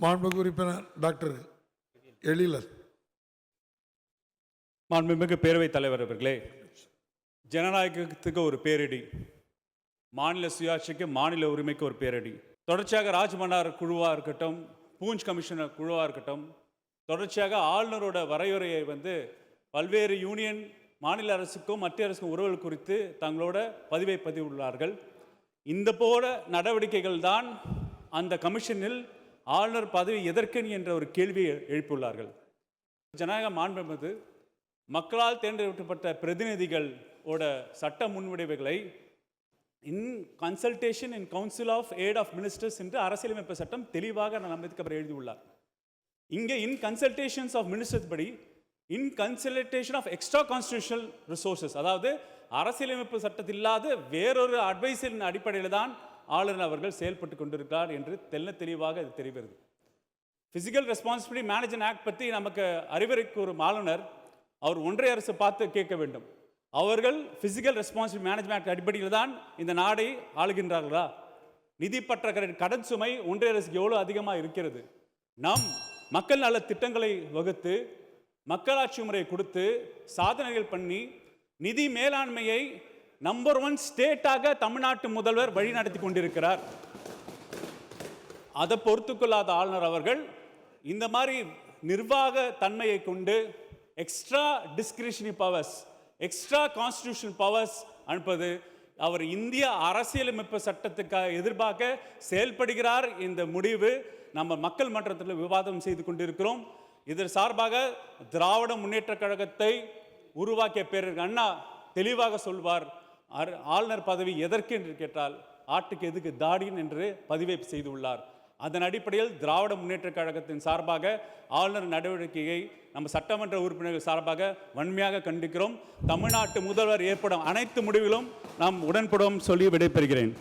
மாண்புமிகு உறுப்பினர் டாக்டர் எழிலர். மாண்புமிகு பேரவைத் தலைவர் அவர்களே ஜனநாயகத்துக்கு ஒரு பேரடி மாநில சுயாட்சிக்கு மாநில உரிமைக்கு ஒரு பேரடி தொடர்ச்சியாக ராஜ்மன்னார் குழுவாக இருக்கட்டும் பூஞ்ச் கமிஷனர் குழுவாக இருக்கட்டும் தொடர்ச்சியாக ஆளுநரோட வரையறையை வந்து பல்வேறு யூனியன் மாநில அரசுக்கும் மத்திய அரசுக்கும் உறவுகள் குறித்து தங்களோட பதிவை பதிவுள்ளார்கள் இந்த போல நடவடிக்கைகள் தான் அந்த கமிஷனில் ஆளுநர் பதவி எதற்கு என்ற ஒரு கேள்வியை எழுப்பியுள்ளார்கள். ஜனநாயக மாண்பு என்பது மக்களால் தேர்ந்தெடுக்கப்பட்ட பிரதிநிதிகளோட சட்ட முன்வடிவுகளை in consultation in council of aid of ministers என்று அரசியலமைப்பு சட்டம் தெளிவாக நான் அம்பேத்கர் எழுதியுள்ளார். இங்கே இன் கன்சல்டேஷன்ஸ் ஆஃப் மினிஸ்டர்ஸ் படி in consultation of extra constitutional resources அதாவது அரசியலமைப்பு சட்டத்தில் இல்லாத வேறொரு அட்வைஸின் அடிப்படையில் தான் ஆளுநர் அவர்கள் செயல்பட்டு கொண்டிருக்கிறார் என்று தெல்ல தெளிவாக அது தெரிகிறது. ஃபிசிக்கல் ரெஸ்பான்சிபிலிட்டி மேனேஜ்மெண்ட் ஆக்ட் பற்றி நமக்கு அறிவுரைக்கு ஒரு ஆளுநர் அவர் ஒன்றிய அரசு பார்த்து கேட்க வேண்டும். அவர்கள் ஃபிசிக்கல் ரெஸ்பான்சிபிலிட்டி மேனேஜ்மெண்ட் ஆக்ட் அடிப்படையில் தான் இந்த நாடை ஆளுகின்றார்களா? நிதி பற்றாக்குறை கடன் சுமை ஒன்றிய அரசுக்கு எவ்வளோ அதிகமாக இருக்கிறது? நம் மக்கள் நல திட்டங்களை வகுத்து மக்களாட்சி முறையை கொடுத்து சாதனைகள் பண்ணி நிதி மேலாண்மையை நம்பர் ஒன் ஸ்டேட்டாக தமிழ்நாட்டு முதல்வர் வழிநடத்தி கொண்டிருக்கிறார். அதை பொறுத்துக்கொள்ளாத ஆளுநர் அவர்கள் இந்த மாதிரி நிர்வாக தன்மையை கொண்டு extra discretionary powers extra constitution powers அனுப்பது அவர் இந்திய அரசியலமைப்பு சட்டத்துக்காக எதிர்பார்க்க செயல்படுகிறார் இந்த முடிவு நம்ம மக்கள் மன்றத்தில் விவாதம் செய்து கொண்டிருக்கிறோம். இதன் சார்பாக திராவிட முன்னேற்ற கழகத்தை உருவாக்கிய பேரர் அண்ணா தெளிவாக சொல்வார். ஆளுநர் பதவி எதற்கு என்று கேட்டால் ஆட்டுக்கு எதுக்கு தாடின் என்று பதிவை செய்துள்ளார் அதன் அடிப்படையில் திராவிட முன்னேற்ற கழகத்தின் சார்பாக ஆளுநர் நடவடிக்கையை நம்ம சட்டமன்ற உறுப்பினர்கள் சார்பாக வன்மையாக கண்டிக்கிறோம். தமிழ்நாட்டு முதல்வர் ஏற்படும் அனைத்து முடிவிலும் நாம் உடன்படும் சொல்லி விடைபெறுகிறேன்.